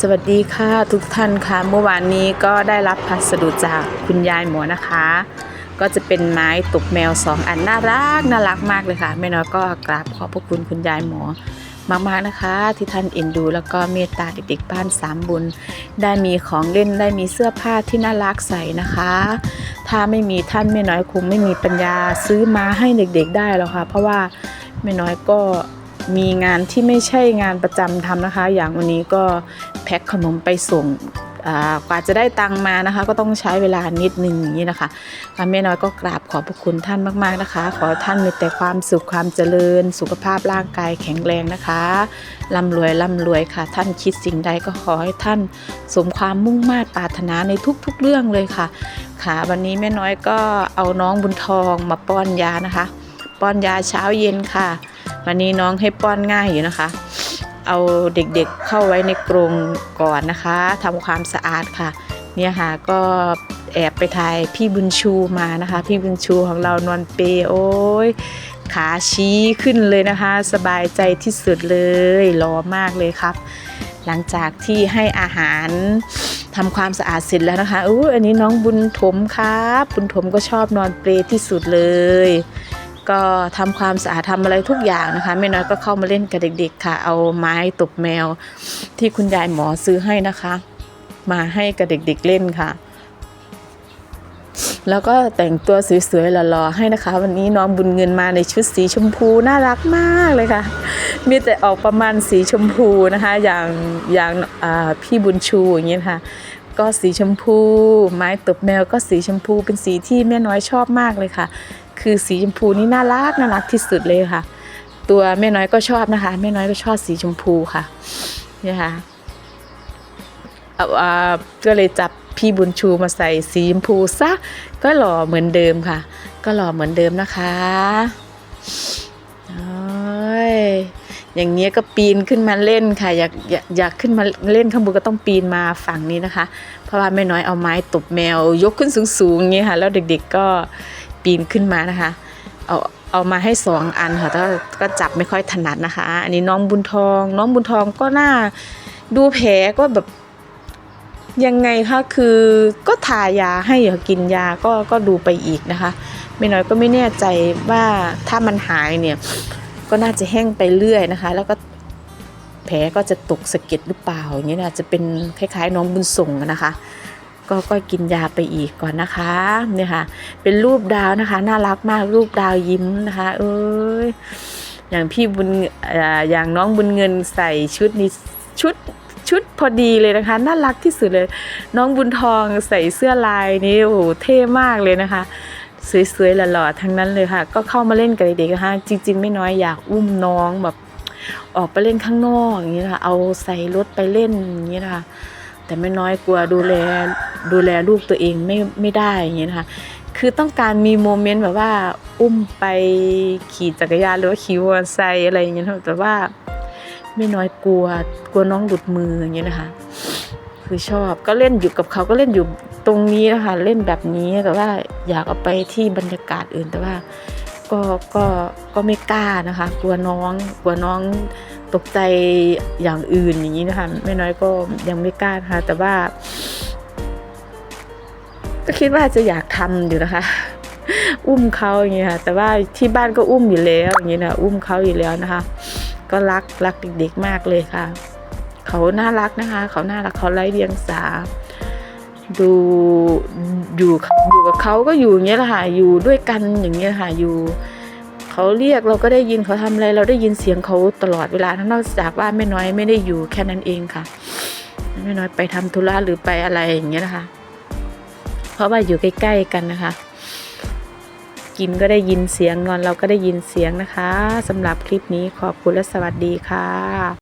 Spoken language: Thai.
สวัสดีค่ะทุกท่านค่ะเมื่อวานนี้ก็ได้รับพัสดุจากคุณยายหมอนะคะ ก็จะเป็นไม้ตกแมวสองอันน่ารักน่ารักมากเลยค่ะแม่น้อยก็กราบขอบพระคุณคุณยายหมอมากๆนะคะ ที่ท่านเอ็นดู แล้วก็เมตตาเด็กๆบ้านสามบุญ ได้มีของเล่นได้มีเสื้อผ้าที่น่ารักใส่นะคะ ถ้าไม่มีท่านแม่น้อยคงไม่มีปัญญาซื้อมาให้เด็กๆได้หรอกค่ะ เพราะว่าแม่น้อยก็ มีงานที่ไม่ใช่งานประจำทำนะคะ อย่างวันนี้ก็แพ็คขนมไปส่งกว่าจะได้ตังมานะคะ ก็ต้องใช้เวลานิดนึงอย่างนี้นะคะค่ะแม่น้อยก็กราบขอบพระคุณท่านมากๆนะคะ ขอท่านมีแต่ความสุขความเจริญ สุขภาพร่างกายแข็งแรงนะคะร่ำรวยร่ำรวยค่ะ ท่านคิดสิ่งใดก็ขอให้ท่านสมความมุ่งมา่ปรารถนาในทุกๆเรื่องเลยค่ะ ค่ะวันนี้แม่น้อยก็เอาน้องบุญทองมาป้อนยานะคะ ป้อนยาเช้าเย็นค่ะ วันนี้น้องให้ป้อนง่ายอยู่นะคะ เอาเด็กๆเข้าไว้ในกรงก่อนนะคะทำความสะอาดค่ะ เนี่ยค่ะก็แอบไปถ่ายพี่บุญชูมานะคะ พี่บุญชูของเรานอนเปย์โอ้ยขาชี้ขึ้นเลยนะคะ สบายใจที่สุดเลยรอมากเลยครับ หลังจากที่ให้อาหารทำความสะอาดเสร็จแล้วนะคะอู้อันนี้น้องบุญถมครับ บุญถมก็ชอบนอนเปรย์ที่สุดเลย ก็ทำความสะอาดทำอะไรทุกอย่างนะคะแม่น้อยก็เข้ามาเล่นกับเด็ก ๆ ค่ะ เอาไม้ตบแมว ที่คุณยายหมอซื้อให้นะคะ มาให้กับเด็ก ๆเล่นค่ะ แล้วก็แต่งตัวสวยๆหล่อๆให้นะคะ วันนี้น้องบุญเงินมาในชุดสีชมพูน่ารักมากเลยค่ะ มีแต่ออกประมาณสีชมพูนะคะ อย่างอย่างพี่บุญชูอย่างเงี้ยค่ะก็สีชมพู ไม้ตบแมวก็สีชมพูเป็นสีที่แม่น้อยชอบมากเลยค่ะ คือสีชมพูนี่น่ารักน่ารักที่สุดเลยค่ะ ตัวแม่น้อยก็ชอบนะคะ แม่น้อยก็ชอบสีชมพูค่ะเนี่ยค่ะเอาอ่าก็เลยจับพี่บุญชูมาใส่สีชมพูซะก็หล่อเหมือนเดิมค่ะ ก็หล่อเหมือนเดิมนะคะอ้ยอย่างเงี้ยก็ปีนขึ้นมาเล่นค่ะ อยากอยากอยากขึ้นมาเล่นข้างบนก็ต้องปีนมาฝั่งนี้นะคะ เพราะว่าแม่น้อยเอาไม้ตบแมวยกขึ้นสูงๆอย่างเงี้ยค่ะ แล้วเด็กๆก็ ปีนขึ้นมานะคะ เอาเอามาให้สองอันค่ะแต่ก็จับไม่ค่อยถนัดนะคะ อันนี้น้องบุญทอง น้องบุญทองก็น่าดูแผลก็แบบยังไงคะคือก็ทายาให้หรอกินยาก็ก็ดูไปอีกนะคะไม่น้อยก็ไม่แน่ใจว่าถ้ามันหายเนี่ยก็น่าจะแห้งไปเรื่อยนะคะ แล้วก็แผลก็จะตกสะเก็ดหรือเปล่าอย่างเงี้ยนะจะเป็นคล้ายๆน้องบุญส่งนะคะ ก็ก็กินยาไปอีกก่อนนะคะเนี่ยค่ะ เป็นรูปดาวนะคะ น่ารักมากรูปดาวยิ้มนะคะ เอ้ยอย่างพี่บุญอย่างน้องบุญเงินใส่ชุดนี้ชุดชุดพอดีเลยนะคะ น่ารักที่สุดเลย น้องบุญทองใส่เสื้อลายนี่โอ้โหเท่มากเลยนะคะสวยๆหล่อๆทั้งนั้นเลยค่ะ ก็เข้ามาเล่นกับเด็กๆนะคะจริง ๆ ไม่น้อยอยากอุ้มน้องแบบออกไปเล่นข้างนอกอย่างนี้นะคะเอาใส่รถไปเล่นอย่างนี้นะคะ แต่ไม่น้อยกลัวดูแลดูแลลูกตัวเองไม่ไม่ได้อย่างนี้ยนะคะคือต้องการมีโมเมนต์แบบว่า อุ้มไปขี่จักรยานหรือว่าขี่มอเตอร์ไซค์อะไรอย่างเงี้ยแต่ว่าไม่น้อยกลัวกลัวน้องหลุดมืออย่างเงี้ยนะคะ คือชอบก็เล่นอยู่กับเขาก็เล่นอยู่ตรงนี้นะคะ เล่นแบบนี้แต่ว่าอยากเอาไปที่บรรยากาศอื่นแต่ว่า ก็ก็ก็ไม่กล้านะคะ กลัวน้องกลัวน้องตกใจอย่างอื่นอย่างนี้นะคะไม่น้อยก็ยังไม่กล้านะคะแต่ว่า ก็คิดว่าจะอยากทำอยู่นะคะ อุ้มเขาอย่างเงี้ยค่ะ แต่ว่าที่บ้านก็อุ้มอยู่แล้วอย่างเงี้ยนะอุ้มเขาอยู่แล้วนะคะ ก็รักรักเด็กๆมากเลยค่ะ เขาน่ารักนะคะ เขาน่ารักเขาไร้เดียงสา ดูอยู่อยู่กับเขาก็อยู่อย่างเงี้ยแหละค่ะอยู่ด้วยกันอย่างเงี้ยค่ะอยู่เขาเรียกเราก็ได้ยินเขาทำอะไรเราได้ยินเสียงเขาตลอดเวลาทั้งนอกจากว่าแม่น้อยไม่ได้อยู่แค่นั้นเองค่ะแม่น้อยไปทำธุระหรือไปอะไรอย่างเงี้ยนะคะ เพราะว่าอยู่ใกล้ๆกันนะคะ กินก็ได้ยินเสียงนอนเราก็ได้ยินเสียงนะคะสำหรับคลิปนี้ขอบคุณและสวัสดีค่ะ